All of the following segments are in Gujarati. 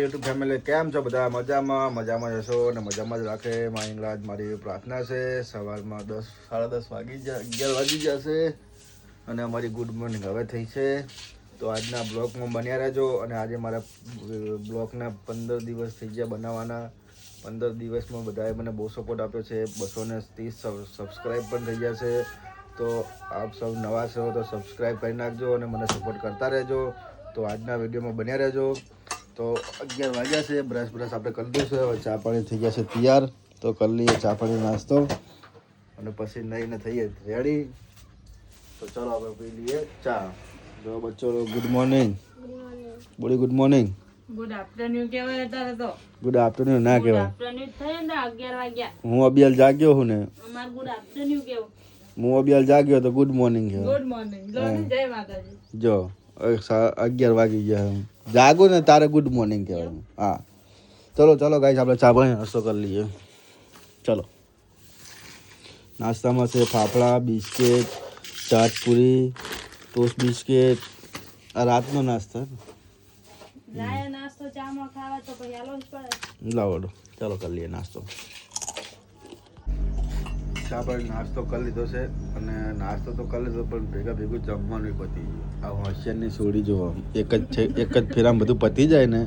યુટ્યુબ ફેમિલી કેમ છો બધા? મજામાં મજામાં જશો અને મજામાં જ રાખે. માઇંગરાજ મારી પ્રાર્થના છે. સવારમાં દસ, સાડા દસ વાગી જ, અગિયાર વાગી જશે અને અમારી ગુડ મોર્નિંગ હવે થઈ છે. તો આજના બ્લોગમાં બન્યા રહેજો અને આજે મારા બ્લોગના પંદર દિવસ થઈ ગયા બનાવવાના. પંદર દિવસમાં બધાએ મને બહુ સપોર્ટ આપ્યો છે. બસો ને ત્રીસ સબસ્ક્રાઈબ પણ થઈ ગયા છે તો આપ સૌ નવા છો તો સબસ્ક્રાઈબ કરી નાખજો અને મને સપોર્ટ કરતા રહેજો. તો આજના વિડીયોમાં બન્યા રહેજો. તો અગિયાર વાગ્યા છે બ્રશ બ્રશ આપણે કરી દઈશું. હવે ચા પાણી થઈ ગયા છે તૈયાર. તો કરી લઈએ ચા પાણી નાસ્તો. અને પછી નહીને થઈએ રેડી તો ચાલો આપણે પી લઈએ ચા. જો બચ્ચો ગુડ મોર્નિંગ બોડી ગુડ મોર્નિંગ ગુડ આફ્ટરનૂન કહેવાય તારે તો. ગુડ આફ્ટરનૂન ના કહેવાય. આફ્ટરનૂન થયો ને વાગ્યા. હું અબિયાલ જાગ્યો હું ને? અમાર ગુડ આફ્ટરનૂન કેવું હું અબિયાલ જાગ્યો તો ગુડ મોર્નિંગ કહેવાય. ગુડ મોર્નિંગ જય માતાજી. જો. અગિયાર વાગી ગયા જાગો ને તારે ગુડ મોર્નિંગ કહેવાય હા. ચલો ચલો ગાઈસ આપણે ચા પાણી નાસ્તો કરી લઈએ. ચલો. નાસ્તામાં છે fafda biscuit chaat puri toast biscuit. આ રાતનો નાસ્તો લાવો ચાલો કરી લઈએ નાસ્તો. ચા પાણી નાસ્તો કરી લીધો છે અને નાસ્તો તો કરી લીધો પણ ભેગા ભેગું જમવાનું પતી ગયું. આ હોશિયારની સોડી જોવા એક જ છે એક જ ફેરામાં બધું પતી જાય ને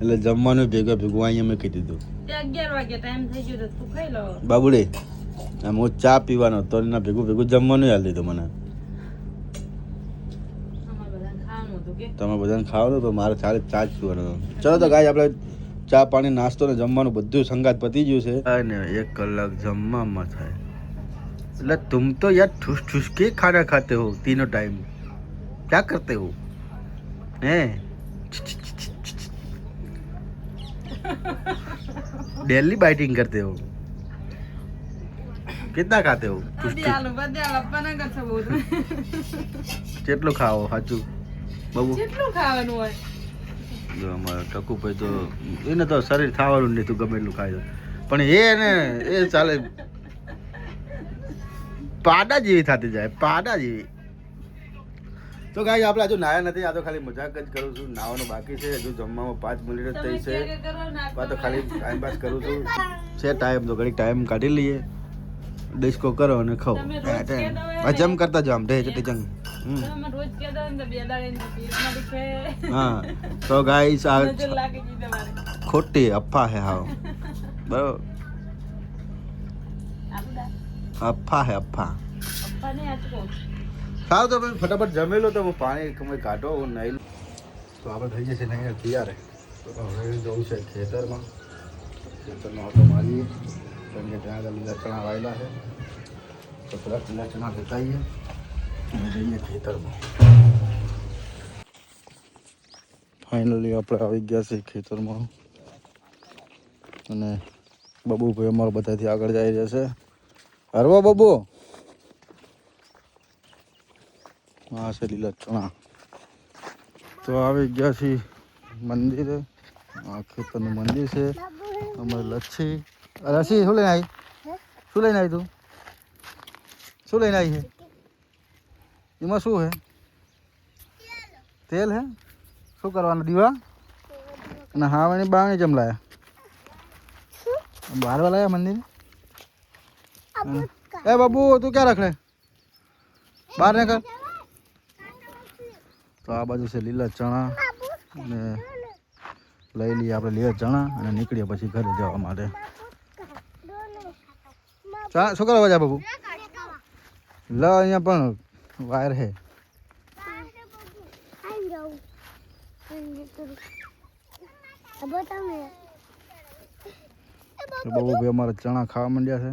એટલે જમવાનું ભેગા ભેગું અહીંયા મેં કહી દીધું અગિયાર વાગે ટાઈમ થઈ ગયો તું ખાઈ લો. બાબુડે આમ હું ચા પીવાનો તો એના ભેગું ભેગું જમવાનું હાલ લીધું મને. હતું તમે બધાને ખાવાનું તો મારે ચાલે ચા જ પીવાનો ચલો તો ગાય આપણે ચા પાણી નાસ્તો ને જમવાનું બધું સંગાત પતી ગયું છે. અને એક કલાક જમવામાં થાય. એટલે तुम तो यार ठूस ठूस के खाना खाते हो तीनों टाइम क्या करते हो हैं डेली बाइटिंग करते हो कितना खाते हो ठूस ठूस બધી બધી આપવાના કરશે બહુ કેટલું ખાઓ સાચું બાબુ કેટલું ખાવાનું હોય જો અમારા ટકુભાઈ તો એને તો શરીર ખાવાનું નહીં તું ગમે એટલું ખાય તો. પણ એ ને એ ચાલે પાડા જેવી થતી જાય પાડા જેવી. તો કાંઈ આપણે હજુ નાયા નથી આ તો ખાલી મજાક જ કરું છું નાવાનું બાકી છે હજુ જમવામાં પાંચ મિનિટ જ થઈ છે. આ તો ખાલી ટાઈમ પાસ કરું છું. છે ટાઈમ તો ઘડી ટાઈમ કાઢી લઈએ. ડિસ્કો કરો અને ખાઓ. ને. જમ કરતા જમ ઢે ચટી જમ. દુખે હા. તો ગાઈસ આ ખોટી અફા હે હાવ. બરોબર. અફા હે અફા સારું તો ફટાફટ જમી લો તો હું પાણી કમાઈ કાઢો હું નહીં તો આપણે થઈ જશે નહીં તૈયાર. તો હવે જવું છે ખેતરમાં. ખેતરમાં ઓટો મારીએ. કારણ કે ત્યાં આગળ લીલા ચણા વાયેલા છે. તો ચણા લેતા આવીએ અને જઈએ ખેતરમાં. ફાઇનલી આપણે આવી ગયા છીએ ખેતરમાં. અને બબુભાઈ અમારા બધાથી આગળ જઈ રહ્યા છે. હરવા બબુ. હા છે લીલા ચણા. તો આવી ગયા છીએ મંદિરે. આ ખેતરનું મંદિર છે. અમારે લચ્છી. રસી શું લઈને આવી? શું લઈને આવી તું? શું લઈને આવી છે? એમાં શું છે? તેલ હે? શું કરવાનું દીવા? અને હાવણી બાવણી જમ લાયા? બહાર લાયા મંદિર? એ બાબુ તું ક્યાં રખડે? બહાર ને કર તો આ બાજુ છે લીલા ચણા. અને લઈ લઈએ આપણે લીલા ચણા અને નીકળીએ પછી ઘરે જવા માટે. શું કરવા જા બાબુ? લ અહીંયા પણ વાયર હે ભાઈ અમારે ચણા ખાવા માંડ્યા છે.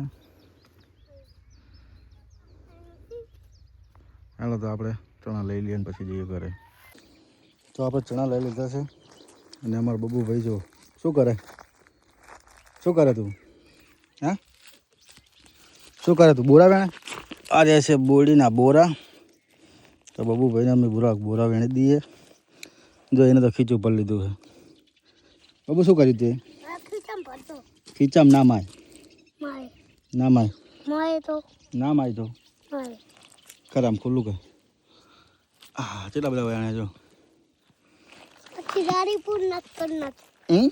હાલો તો આપણે ચણા લઈ લઈએ ને પછી જઈએ ઘરે. તો આપણે ચણા લઈ લીધા છે. અને અમારા બબુભાઈ જો શું કરે? શું કરે તું? હા? શું કરે તું? બોરા વેણે? આ રહ્યા છે બોડીના બોરા. તો બબુભાઈને અમે બોરા બોરા વેણી દઈએ. જો એને તો ખીચું પર લીધું છે. બબુ શું કર્યું તે? ખીચામ ના માય? ના માય? ના માય તો? ખરામ ખુલ્લું કર હા કેટલા બધા વેણે જો આખી દારી પૂર નાખ કર નાખ હમ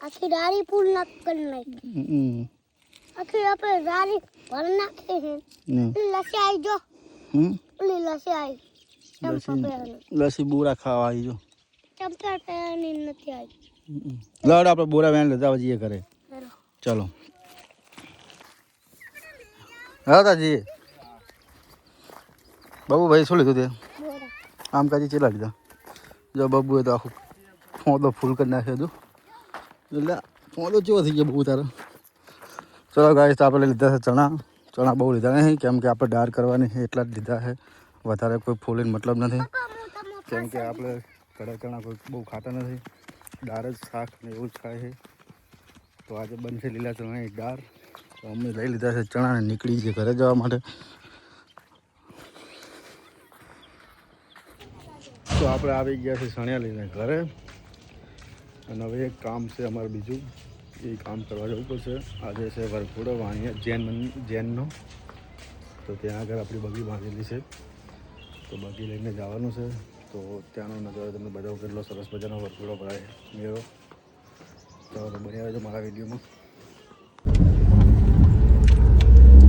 આખી દારી પૂર નાખ કર નાખ હમ આખી આપણે દારી ભર નાખી છે લસી આવી જો હમ ઓલી લસી આવી લસી બોરા ખાવા આવી જો ચંપા પહેરવાની નથી આવી લડ આપણે બોરા વેણ લેતા જઈએ ઘરે ચલો હા તાજી બાબુ ભાઈ શું લીધું તે બોરા આમ કાજી ચેલા લીધા જો બાબુએ તો આખું ફોદો ફૂલ કરી નાખ્યો હતું એટલે ફોદો ચેવો થઈ ગયો બહુ તારો ચલો ગાઈસ તો આપણે લીધા છે ચણા ચણા બહુ લીધા નહીં કેમ કે આપણે દાળ કરવાની છે એટલા જ લીધા છે વધારે કોઈ ફૂલીને મતલબ નથી કેમ કે આપણે કડા ચણા કોઈ બહુ ખાતા નથી દાળ જ શાક ને એવું જ ખાય છે તો આજે બનશે લીલા ચણાની દાળ તો અમે લઈ લીધા છે ચણા ને નીકળી છે ઘરે જવા માટે તો આપણે આવી ગયા છે સણિયા લઈને ઘરે. અને હવે એક કામ છે અમારે બીજું. એ કામ કરવા જવું પડશે. આજે છે વરઘોડો વાણિયા જૈન જૈનનો. તો ત્યાં આગળ આપણી બગી બાંધેલી છે. તો બગી લઈને જવાનું છે. તો ત્યાંનો નજારો તમને બતાવો કેટલો સરસ મજાનો વરઘોડો ભરાય. મેળો. તો બન્યા રહેજો મારા વિડીયોમાં.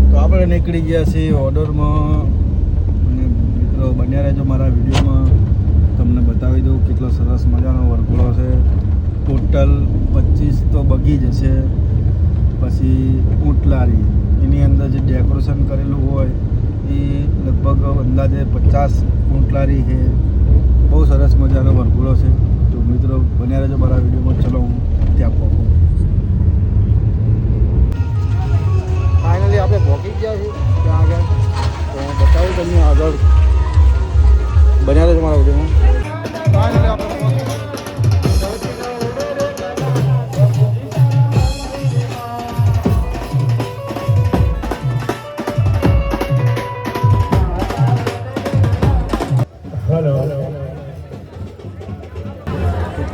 તો આપણે નીકળી ગયા છીએ ઓર્ડરમાં. અને મિત્રો બન્યા રહેજો મારા વિડીયોમાં. તમને બતાવી દઉં કેટલો સરસ મજાનો વરઘોડો છે. ટોટલ પચીસ તો બગી જ છે. પછી ઊંટલારી એની અંદર જે ડેકોરેશન કરેલું હોય, એ લગભગ અંદાજે પચાસ ઊંટલારી છે. બહુ સરસ મજાનો વરઘોડો છે. તો મિત્રો, બન્યા રહેજો મારા વિડીયોમાં. ચલો, હું ત્યાં પહોંચું. ફાઇનલી આપણે પહોંચી ગયા છીએ. ત્યાં આગળ. તો હું બતાવું તમને આગળ. બન્યા તો મારા વિડીયોમાં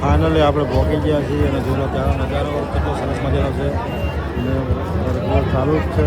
ફાઇનલી આપણે ભોગી ગયા છીએ અને જોડો ત્યાંનો નજારો કેટલો સરસ મજાનો છે. અને ચાલુ જ છે.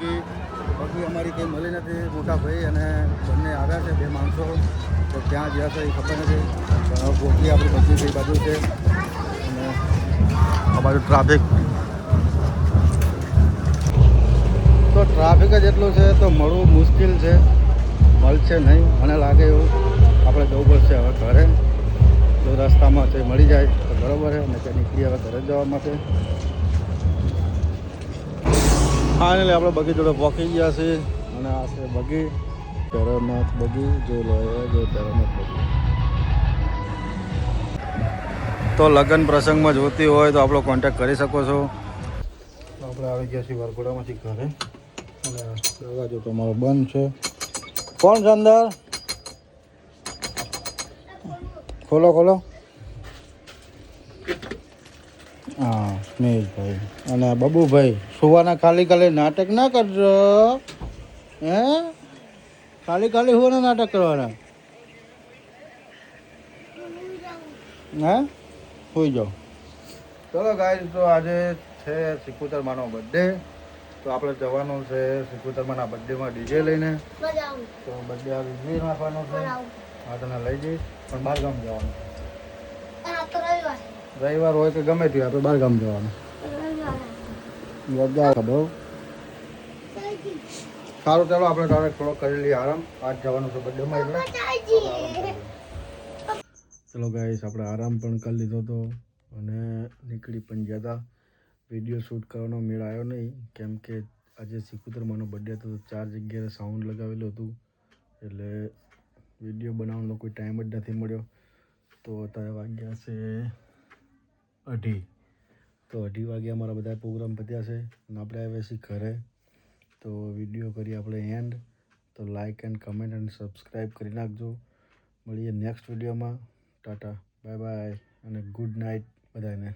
છે બાકી બગી અમારી કંઈ મળી નથી, મોટા ભાઈ અને બંને આવ્યા છે, બે માણસો. તો ક્યાં ગયા છે એ ખબર નથી. પણ આપણી બધી કઈ બાજુ છે. અને આ બાજુ ટ્રાફિક. તો ટ્રાફિક જ એટલું છે, તો મળવું મુશ્કેલ છે. મળશે નહીં, મને લાગે એવું. આપણે જવું પડશે હવે ઘરે. જો રસ્તામાં તે મળી જાય તો બરાબર છે, અને ત્યાં નીકળી હવે ઘરે જવા માટે. ફાઇનલી આપણે બગી જોડે પહોંચી ગયા છીએ અને આ છે બગી. પેરોનાથ બગી, જો લો એ જો પેરોનાથ બગી. તો લગ્ન પ્રસંગમાં જોતી હોય તો આપણો કોન્ટેક્ટ કરી શકો છો. આપણે આવી ગયા છીએ વરઘોડામાંથી ઘરે. અને દરવાજો તમારો બંધ છે. કોણ છે અંદર? ખોલો ખોલો. હા મહેશભાઈ અને બબુભાઈ સુવાના ખાલી ખાલી નાટક ના કરજો. હે? ખાલી ખાલી સુવાના નાટક કરવાના. હે? સુઈ જાઓ. ચલો ગાય તો આજે છે સિકુતરમાનો બર્થડે તો આપણે જવાનું છે સિકુતરમાના બર્થડેમાં ડીજે લઈને. તો બર્થડે આ વિજય નાખવાનો છે. આવું હા તને લઈ જઈશ. પણ બહાર ગામ જવાનું. રવિવાર હોય કે ગમે તે આપણે બહાર ગામ જવાનું બધા ખબર સારું, ચાલો આપણે તારે થોડો કરી લઈએ આરામ. આજ જવાનું છે એટલે? ચલો ગાઈસ આપણે આરામ પણ કરી લીધો હતો અને નીકળી પણ ગયા હતા. વીડિયો શૂટ કરવાનો મેળ આવ્યો નહીં. કેમ કે આજે સિકુતરમાનો બર્થડે હતો, તો ચાર જગ્યાએ સાઉન્ડ લગાવેલું હતું. એટલે વીડિયો બનાવવાનો કોઈ ટાઈમ જ નથી મળ્યો. તો અત્યારે વાગ્યા છે અઢી. તો અઢી વાગે અમારા બધા પ્રોગ્રામ પત્યા છે અને આપણે આવ્યા છીએ ઘરે. તો વીડિયો કરીએ આપણે એન્ડ તો like and comment and subscribe કરી નાખજો. મળીએ નેક્સ્ટ વિડીયોમાં ટાટા. બાય બાય અને ગુડ નાઇટ બધાને.